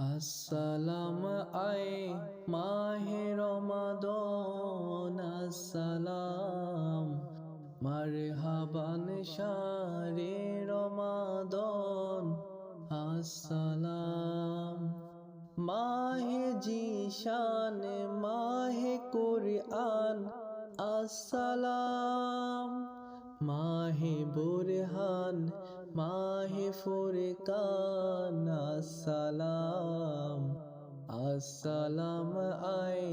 আসসালাম আয় মাহে রমাদন আসসালাম। মারহাবান শারে রমাদন আসসালাম। মাহে জিশান মাহে কুরআন আসসালাম। আসসালাম আয়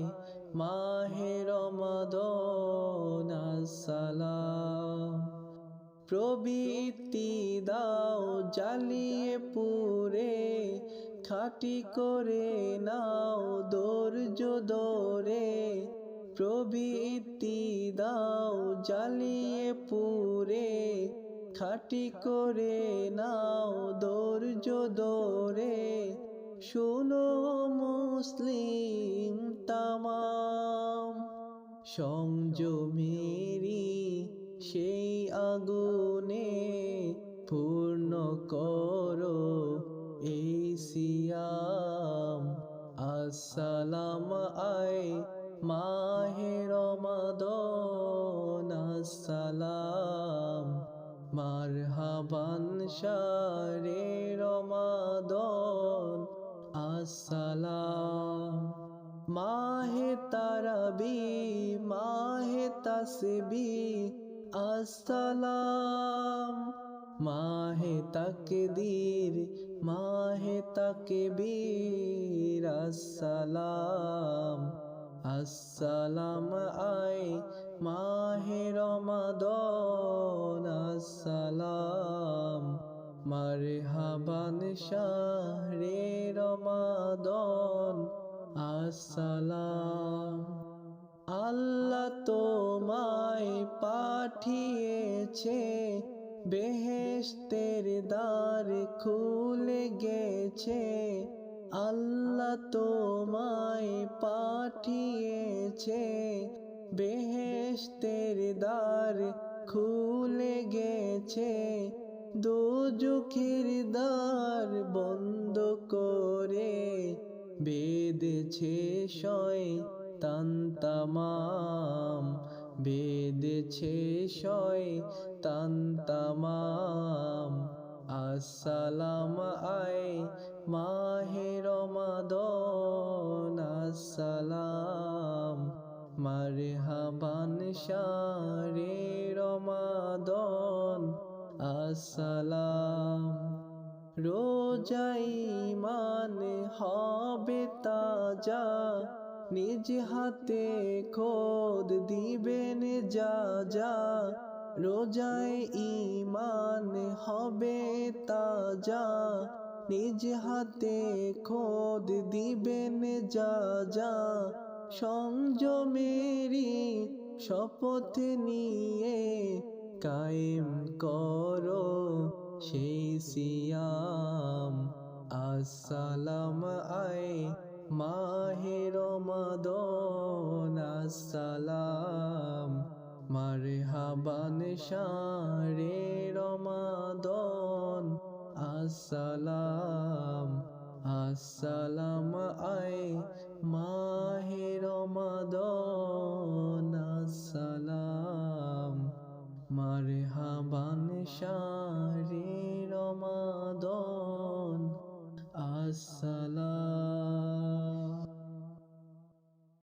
মাহে রমাদন, আসসালাম। প্রবৃত্তি দাও জ্বালিয়ে পুরে খাটি করে নাও দর্জ দরে প্রবৃত্তি দাও জ্বালিয়ে পুরে খাটি করে নাও দর্জ দরে শোনো মুসলিম তামাম, সংযমেরি সেই আগুনে পূর্ণ করো এই সিয়াম। আসসালাম আয় মাহে রমাদন, আসসালাম মারহাবান শারে আসসালাম মাহে তারাবি, মাহে তাসবি, আসসালাম। মাহে তাকদীর, মাহে তাকবীর, আসসালাম। আসসালাম আয় মাহে রমাদন, আসসালাম। মারহাবান শাহরে রমাদন। আসসালাম। আল্লাহ তোমায় পাঠিয়েছে, বেহেশতের দ্বার খুলে গেছে। আল্লাহ তোমায় পাঠিয়েছে, বেহেশতের দ্বার খুলে গেছে। দোজখের দ্বার বন্ধ করে বেদেছে শয় তান্তামাম বেদেছে শয় তান্তামাম আসসালাম আয় মাহে রমাদন, আসসালাম। মারহাবান শারে রমাদন, আসসালাম। রোজাই মান হবে তাজা, নিজ হাতে খোদ দিবেন যা যা। রোজায় ইমান হবে তাজা, নিজ হাতে খোদ দিবেন যা যা। সংযমেরি শপথ নিয়ে কায়েম করো সেই সিয়াম। আসসালাম আয় মাহে রমাদন আসসালাম। মারে হাবান সারে রমাদন আসসালাম। আসসালাম